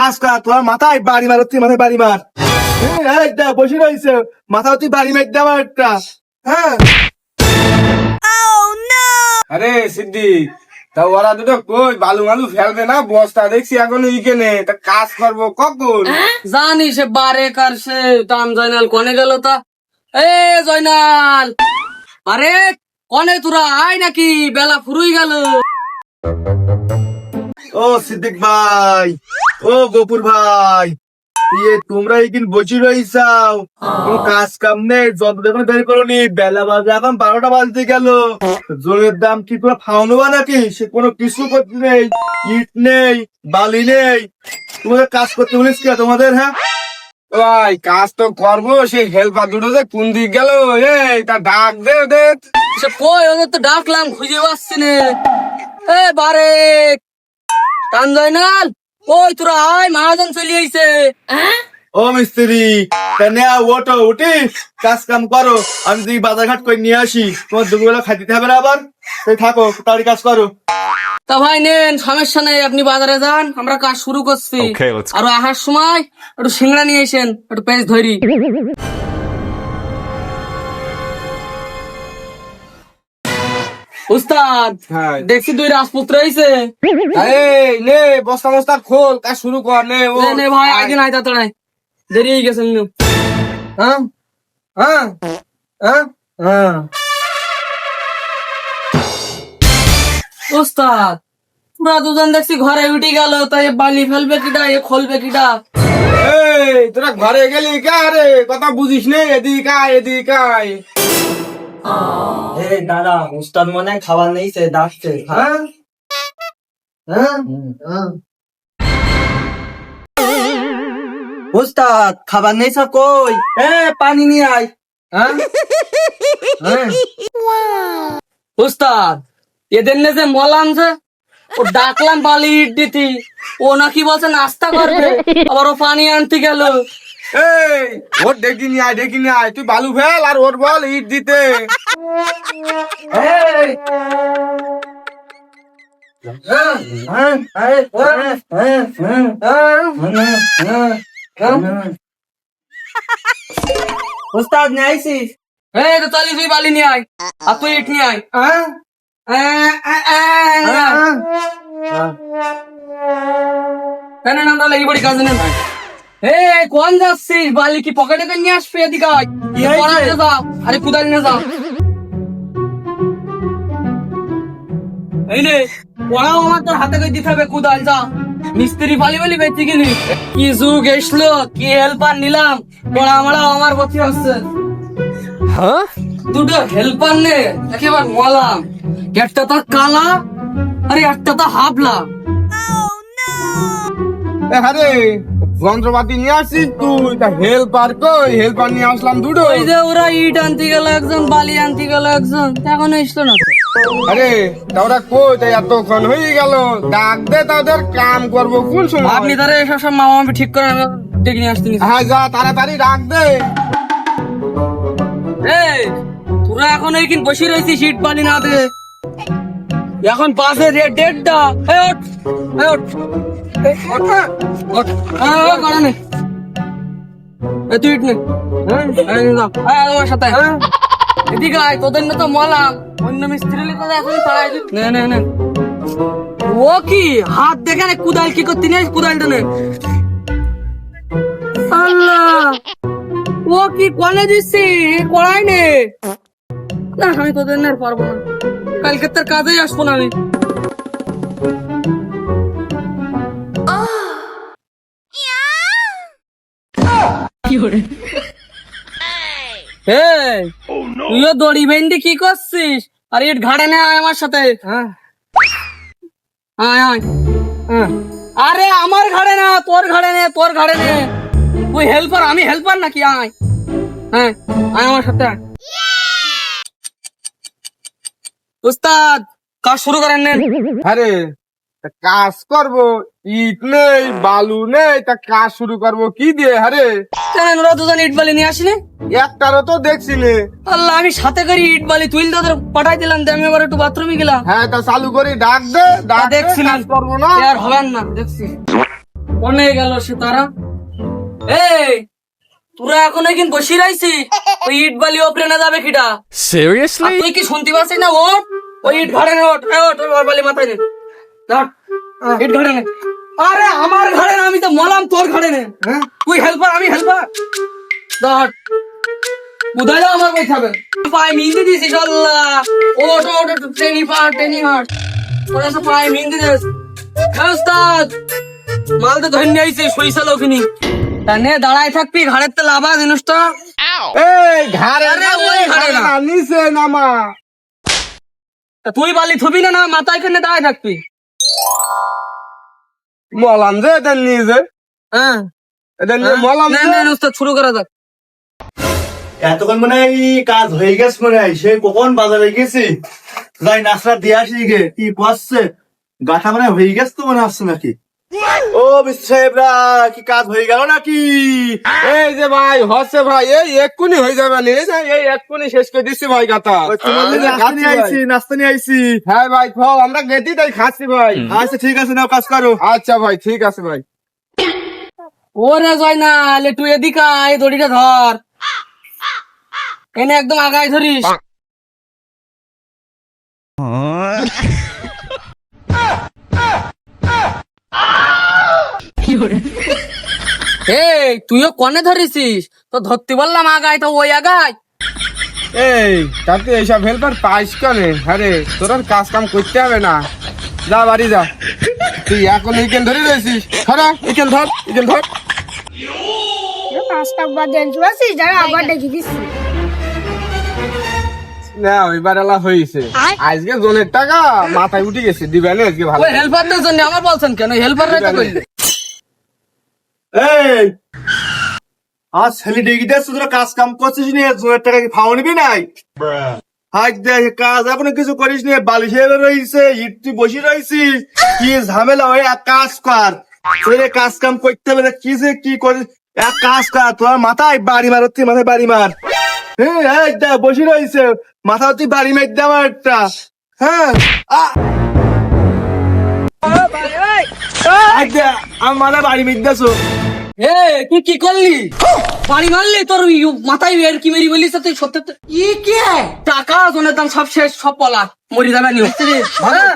কাজ কর তোমার মাথায় বাড়ি মার তুই মাথায় বাড়ি মার। হ্যাঁ, বসে রয়েছে। মাথা তুই বাড়ি মার দে আমার একটা। হ্যাঁ। আরে সিদ্দিক তা ওরা দুটো কই? বালু মালু ফেলবে না? বস্তা দেখছি এখন ইকেনে তা কাজ করব কখন? জানি সে বারে কার সে জয়নাল কনে গেল তা? এ জয়নাল! আরে কনে তোরা? আয় নাকি বেলা ফুরুই গেল। ও সিদ্দিক ভাই। ও গোপুর ভাই ইয়ে তোমরা এইদিন বসে রইছাও কাজ কাম নেই যত দেখুন বের করোনি বেলা বাজে এখন বারোটা বাজতে গেল। জলের দাম কি করে ফাউনো বা নাকি? সে কোনো কিছু করতে নেই ইট নেই বালি নেই। তোমাদের কাজ করতে বলিস কি তোমাদের হ্যাঁ? ভাই কাজ তো করব সেই হেল্পার দুটো যে কোন দিক গেল? এই তা ডাক দে ওদের। সে কই? ওদের তো ডাকলাম খুঁজে পাচ্ছি নে। এ বারে। জয়নাল ওই তোরা আয় মহাজন চলে আইছে। ও মিস্ত্রি তা নেয়া ওটো উঠি কাজ কাম করো আমি যদি বাজার ঘাট করে নিয়ে আসি তোমার দুপুরবেলা খাই দিতে হবে না আবার? তাই থাকো তাড়ি কাজ করো। তা ভাই নেন সমস্যা নেই আপনি বাজারে যান আমরা কাজ শুরু করছি. আর আসার সময় একটু সিংড়া নিয়ে এসেন একটু পেঁচ ধরি। উস্তাদ হ্যাঁ। দেখছি দুই রাজপুত্র হয়েছে এই নে বস্তা মস্তা খোল কাজ শুরু কর নে ও। নে ভাই আগে নাই তাড়াতাড়ি দেরি হয়ে গেছে নিও। হ্যাঁ? হ্যাঁ? হ্যাঁ? হ্যাঁ। উস্তাদ তোরা দুজন দেখছি ঘরে উঠে গেল তাই বালি ফেলবে কিটা এ খুলবে কিটা এই তোরা ঘরে গেলি কা রে? কথা বুঝিস নে এদিক আয়। এদিক দাদা উস্তাদ মনে খাবার নেই সে ডাকছে হ্যাঁ হ্যাঁ উস্তাদ খাবার নেই স্যার কই এ পানি নিয়ে আয় উস্তাদ এদের নে যে মলাম যে ও ডাকলাম বালি ইট দিতি ও নাকি বলছে নাস্তা করবে আবার ও পানি আনতে গেল এই ওর ডেকে নিয়ে আয় ডেকে নিয়ে আয়। তুই বালু ফেল আর ওর বল ইট দিতে। এই। হ্যাঁ, হ্যাঁ, হ্যাঁ, হ্যাঁ, হ্যাঁ, হ্যাঁ, হ্যাঁ, হ্যাঁ। উস্তাদ নিয়ে আইসিস এই তো চলি তুই বালি নিয়ে আয়। আর তুই ইট নিয়ে আয়। হ্যাঁ? এ, এ, এ, এ। কেন না তাহলে এই বাড়ি কাজে নেই এই কোন যাচ্ছিস? বালি কি পকেটে করে নিয়ে আসবে এদিকে? যাও? আরে কুদাল নিয়ে যাও। এই নে পড়াও আমার তোর হাতে করে দিতে হবে কুদাল যা। মিস্ত্রি বালি বালি বেঁচে গেলি। কি যুগ এসলো কি হেল্পার নিলাম। পড়া আমারা আমার গতি হচ্ছে হ্যাঁ? দুটো হেল্পার নে একেবারে মলাম। একটা তো কালা আরে একটা তো হাবলা। এ আরে যন্ত্রপাতি নিয়ে আসছিস তুই? তা হেল্পার কই? হেল্পার নিয়ে আসলাম দুটো। ওই যে ওরা ইট আনতে গেল একজন বালি আনতে গেল একজন এখনও এসলো না আরে তা ওরা কই? তাই এতক্ষণ হয়ে গেল। ডাক দে তাদের কাম করব কোন সময়? আপনি তারা এসব সব মামা মামি ঠিক করে আমি ডেকে নিয়ে আসতে হ্যাঁ যা তাড়াতাড়ি ডাক দে। এই তোরা এখন এইখান বসে রয়েছিস ইট বালি না দে এখন বাসে রেট ডেটটা এই ওঠ এই ওঠ। তোদের না তো অন্য এখন ও কি হাত দেখে নে কুদাল কি করতে নিয়ে কুদালটা নে আল্লাহ ও কি কলে দিচ্ছি করাই নে না আমি তোদের না পারব না। কালকে তোর কাজেই আসব না আমি। তুইও দড়ি ভেন্ডি কি করছিস? আর ইট ঘাড়ে নে আয় আমার সাথে। হ্যাঁ। আয় আয়। হ্যাঁ। আরে আমার ঘাড়ে না তোর ঘাড়ে নে তোর ঘাড়ে নে। তুই হেল্পার আমি হেল্পার নাকি? আয়। হ্যাঁ আয় আমার সাথে। উস্তাদ কাজ শুরু করেন নেন। আরে কাজ করব ইট নেই বালু নেই তা কাজ শুরু করব কি দিয়ে আরে কেন ওরা দুজন ইট বালি নিয়ে আসিনি? একটারও তো দেখছি নে আল্লাহ আমি সাথে করে ইট বালি তুইল তোদের পাঠাই দিলাম আমি এবার একটু বাথরুমে গেলাম। হ্যাঁ তা চালু করে ডাক দে ডাক দে, দেখছিলাম। কাজ করব না। আর হবেন না দেখছি। কোনে গেল সে তারা। এই তোরা এখন এখান বসে রাইছি ওই ইট বালি ওপরে না যাবে কিটা? Seriously? তুই কি শুনতে পাচ্ছিস না ওট ওই ইট নে ওট ওট ওই বালি মাথায় নে। নে। আরে আমার না আমি তো মলাম তোর ঘাড়ে নে। তুই হেল্পার আমি হেল্পার ধর। বুঝাই দাও আমার খাবে পায়ে মিন্দি দিছিস আল্লাহ। ওট ওট ওট ট্রেনি পা ট্রেনি হাট। ওরা সব পায়ে মিন্দি দিস হ্যাঁ উস্তাদ মাল তো ধরে নিয়ে আইছে সইসা লোকিনি তা নে দাঁড়ায় থাকবি ঘাড়ের তেল আবার জিনিসটা এই ঘাড়ে আরে ওই না। না, নিচে নামা তুই বালি থবি না না মাথায় কেনে দাঁড়ায় থাকবি। মলাম যে এটা নিয়ে যে। হ্যাঁ। এটা মলাম না না উস্তাদ শুরু করা যাক। এতক্ষণ মনে হয় কাজ হয়ে গেছে মনে হয়। সে কখন বাজারে গেছি? যাই নাস্তা দিয়ে আসি গে। কি বসছে গাঠা মানে হয়ে গেছে তো মনে হচ্ছে নাকি? ও সাহেবরা কি কাজ হয়ে গেল নাকি? এই যে ভাই হচ্ছে ভাই এই এক্ষুনি হয়ে যাবে না। এই এক্ষুনি শেষ করে দিচ্ছি ভাই নিয়ে আইছি নাস্তা নিয়ে আইছি। হ্যাঁ ভাই খাও আমরা গেছি তাই খাচ্ছি ভাই। আচ্ছা ঠিক আছে নাও কাজ করো। আচ্ছা ভাই ঠিক আছে ভাই। ওরে জয় না লে তুই এদিকে দড়িটা ধর। এনে একদম আগায় ধরিস। এই তুইও কনে ধরিসিস তো ধরতে বললাম আগায় তো ওই আগায়। এই তাতে এইসব হেল্পার পাইস কেনে? আরে তোর আর কাজ কাম করতে হবে না। যা বাড়ি যা। তুই এখন উইকেন্ড ধরে রয়েছিস। ধরা উইকেন্ড ধর উইকেন্ড ধর। পাঁচটা বাদ দেন আছিস যারা আবার ডেকে দিচ্ছি না ওইবার এলা হয়েছে আজকে জনের টাকা মাথায় উঠে গেছে। দিবে না আজকে ভালো ওই হেল্পারদের জন্য আমার বলছেন কেন? হেল্পাররাই তো করলে? এই! ছেলে কাজ কাম করছিস নি জোরের টাকা কি নাই? কাজ এখনও কিছু করিস নি বালিশে রয়েছে ইট তুই বসে কি ঝামেলা কাজ কর। তোরে কাজ কাম করতে হবে না, কি যে কি করিস এক কাজ কর তোর মাথায় বাড়ি মার মাথায় বাড়ি মার। হ্যাঁ দেখ বসে রয়েছে মাথা তুই বাড়ি মার দে একটা। হ্যাঁ আমার মাথা বাড়ি মেরে এ তুই কি করলি বাড়ি মারলি তোর মাথায় এর কি মেরি বলিস তুই সত্যি তো- ই কে টাকা জনের দাম সব শেষ সব পলা মরি যাবে নিও হ্যালো